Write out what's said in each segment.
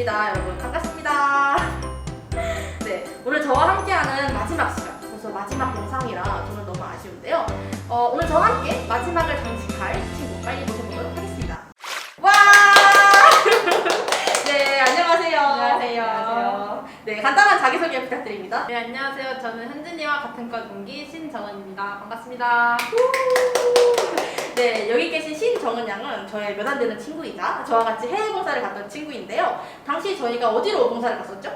있습니다. 여러분 반갑습니다. 네, 오늘 저와 함께하는 마지막 시간. 그래서 마지막 영상이라 저는 너무 아쉬운데요. 어, 오늘 저와 함께 마지막을 장식할 친구 빨리 모셔보도록 하겠습니다. 와! 네, 안녕하세요. 안녕하세요. 안녕하세요. 네, 간단한 자기소개 부탁드립니다. 네, 안녕하세요. 저는 현진이와 같은 과 동기 신정은입니다. 반갑습니다. 네, 여기 계신 신정은 양은 저의 몇 안 되는 친구이자 저와 같이 해외 봉사를 갔던 친구인데요. 당시 저희가 어디로 봉사를 갔었죠?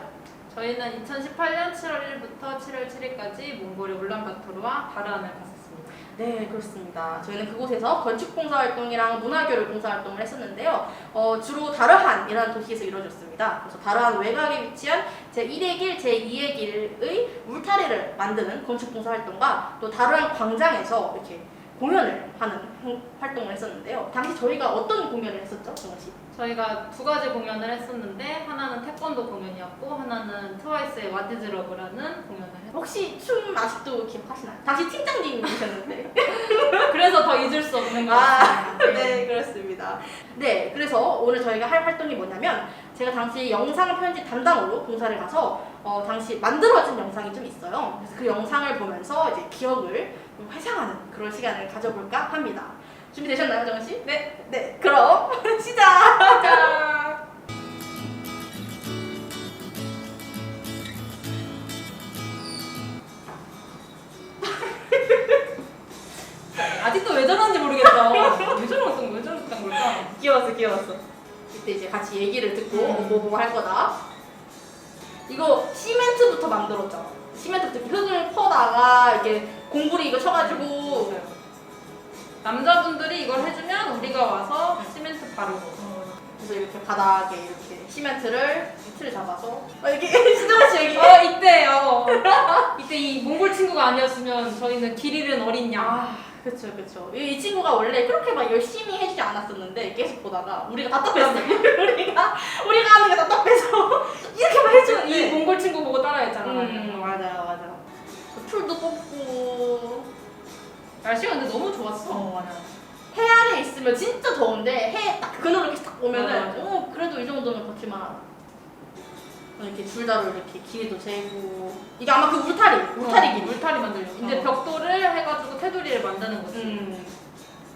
저희는 2018년 7월 1일부터 7월 7일까지 몽골의 울란바토르와 바르안을 갔었습니다. 네, 그렇습니다. 저희는 그곳에서 건축 봉사 활동이랑 문화교류 봉사 활동을 했었는데요. 어, 주로 다르한이라는 도시에서 이루어졌습니다. 그래서 다르한 외곽에 위치한 제1의 길, 제2의 길의 울타리를 만드는 건축 봉사 활동과 또 다르한 광장에서 이렇게 공연을 하는 행- 활동을 했었는데요. 당시 저희가 어떤 공연을 했었죠, 씨? 저희가 두 가지 공연을 했었는데 하나는 태권도 공연이었고 하나는 트와이스의 와디즈 러브라는 공연을 했어요. 혹시 춤 아직도 기억하시나요? 당시 팀장님이셨는데. 그래서 더 잊을 수 없는 것 아, 같습니다. 네, 그렇습니다. 네, 그래서 오늘 저희가 할 활동이 뭐냐면 제가 당시 영상 편집 담당으로 봉사를 가서 어, 당시 만들어진 영상이 좀 있어요. 그래서 그 영상을 보면서 이제 기억을 좀 회상하는 그런 시간을 가져볼까 합니다. 준비되셨나요, 정은 씨? 네, 네. 그럼 시작. 짠! 아직도 왜 저러는지 모르겠다. 왜 거야? 왜 저랬던 걸까? 귀여웠어, 귀여웠어. 이때 이제 같이 얘기를 듣고 음. 뭐 뭐 할 거다. 이거 시멘트부터 만들었잖아. 시멘트부터 흙을 퍼다가 이렇게 공구리 이거 쳐가지고. 남자분들이 이걸 해주면 우리가 와서 시멘트 바르고. 그래서 이렇게 바닥에 이렇게 시멘트를 틀 잡아서. 어, 이렇게 신정아 씨 여기 어 이때요. 이때 이 몽골 친구가 아니었으면 저희는 길 잃은 어린 양. 아 그쵸 그쵸. 이, 이 친구가 원래 그렇게 막 열심히 해주지 않았었는데 계속 보다가 우리가 답답했어 우리가 우리가 하는 게 답답해서 이렇게만 이 해주는데 몽골 친구 보고 따라했잖아. 음 맞아요 맞아요 풀도 뽑고 날씨가 근데 너무 좋았어. 맞아 해 아래 있으면 진짜 더운데 해 딱 그늘로 이렇게 딱 오면은 맞아, 맞아. 어 그래도 이 정도면 버틸만하다 이렇게 줄다로 이렇게 길이도 재고 이게 아마 그 울타리 울타리 어, 길 울타리 만들려고. 이제 어. 벽돌을 해가지고 테두리를 만드는 거지. 음.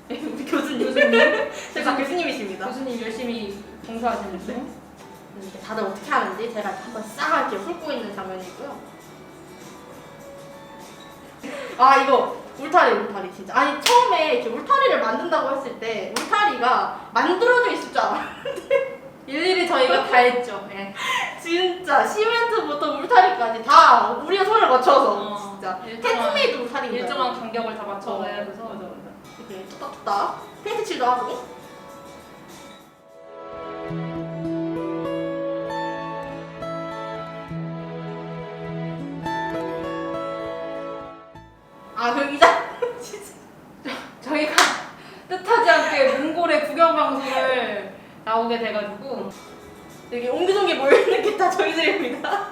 우리 교수님. 교수님. 제가 교수님이십니다. 교수님 열심히 봉사하시는데. 이렇게 다들 어떻게 하는지 제가 한번 싹 이렇게 훑고 있는 장면이고요. 아 이거 울타리 울타리 진짜 아니 처음에 이렇게 울타리를 만든다고 했을 때 울타리가 만들어져 있을 줄 알았는데 일일이 저희가 다 했죠. 예. 진짜 시멘트부터 울타리까지 다 우리가 손을 맞춰서 어, 진짜 일정한- 테크메이드 울타리인 거예요. 일정한 간격을 다 어, 맞춰서 해야 맞아 돼서. 맞아 이렇게 뚝딱뚝딱 페인트 칠도 하고 나오게 돼가지고 여기 옹기종기 모여있는 게 다 저희들입니다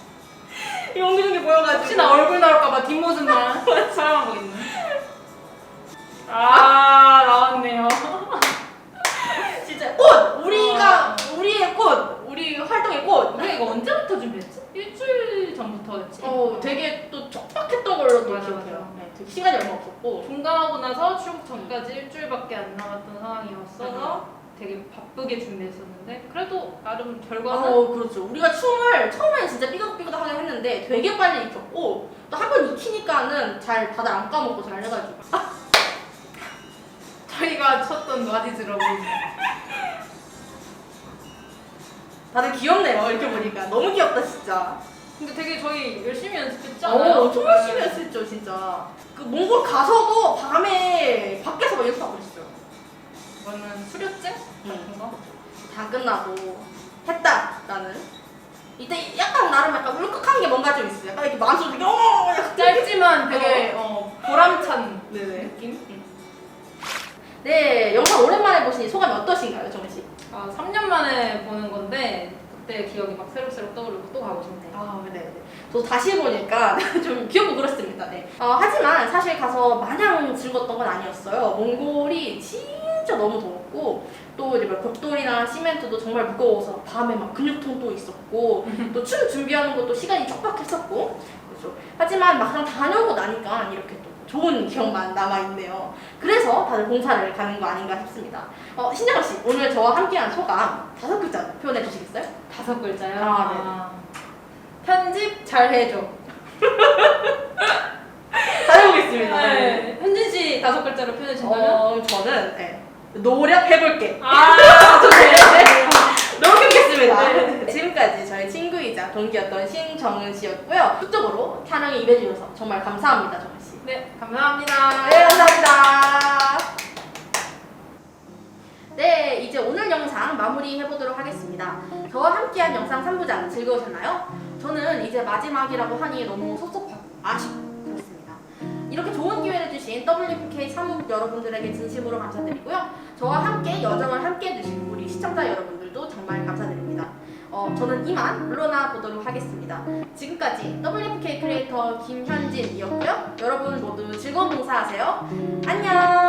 이 옹기종기 모여가지고 혹시나 얼굴 나올까봐 뒷모습만 촬영하고 있는. 아 나왔네요. 진짜 꽃 우리가 어. 우리의 꽃 우리 활동의 꽃 우리가 이거 언제부터 준비했지? 일주일 전부터 했지. 어, 되게 또 촉박했던 걸로 또 맞아, 기억해요. 맞아. 네, 되게 시간이 얼마 없었고. 종강하고 나서 출국 전까지 일주일밖에 안 남았던 상황이었어서 되게 바쁘게 준비했었는데 그래도 나름 결과는 어, 그렇죠. 우리가 춤을 처음에는 진짜 삐걱삐걱하게 했는데 되게 빨리 익혔고 또 한 번 익히니까는 잘 다들 안 까먹고 잘 해가지고. 저희가 쳤던 와디즈러브 다들 귀엽네요. 이렇게 보니까 너무 귀엽다 진짜. 근데 되게 저희 열심히 어, 연습했잖아요. 엄청 열심히 했었죠 진짜. 그 몽골 가서도 밤에 밖에서 막 연습하고 있어요. 이거는 수료증 응. 같은 거. 다 끝나고 했다라는. 이때 약간 나름 약간 울컥한 게 뭔가 좀 있어요. 약간 이렇게 마음속에 어 약간 짧지만 되게 어, 보람찬 네네. 느낌. 네, 영상 오랜만에 보시니 소감이 어떠신가요, 정은 씨? 아 3년 만에 보는 건데 그때 기억이 막 새록새록 떠오르고 또 가고 싶네요. 아, 네, 네. 저 다시 보니까 좀 귀엽고 그렇습니다. 네. 어, 하지만 사실 가서 마냥 즐거웠던 건 아니었어요. 몽골이 진짜 너무 더웠고 또 이제 막 벽돌이나 시멘트도 정말 무거워서 밤에 막 근육통도 있었고 또 춤 준비하는 것도 시간이 촉박했었고 그렇죠. 하지만 막상 다녀오고 나니까 이렇게 또 좋은 기억만 남아있네요. 그래서 다들 봉사를 가는 거 아닌가 싶습니다. 어, 신정아 씨, 오늘 저와 함께한 소감 다섯 글자 표현해 주시겠어요? 다섯 글자요? 아, 편집 잘 해줘. 잘 해보겠습니다. 네. 현진 씨 다섯 글자로 표현해 준다면? 어, 저는 네, 노력해볼게. 아, 네. 노력해보겠습니다. 네. 지금까지 저희 친구이자 동기였던 신정은 씨였고요. 그쪽으로 촬영에 임해주셔서 정말 감사합니다, 씨. 네, 감사합니다. 네, 감사합니다. 네, 이제 오늘 영상 마무리 해보도록 하겠습니다. 저와 함께한 영상 3부작 즐거우셨나요? 저는 이제 마지막이라고 하니 너무 섭섭하고 아쉽고 그렇습니다. 이렇게 좋은 기회를 주신 WPK 사무국 여러분들에게 진심으로 감사드리고요. 저와 함께 여정을 함께 해주신 우리 시청자 여러분들도 정말 감사드립니다. 어, 저는 이만 물러나 보도록 하겠습니다. 지금까지 WPK 크리에이터 김현진이었고요. 여러분 모두 즐거운 봉사하세요. 안녕!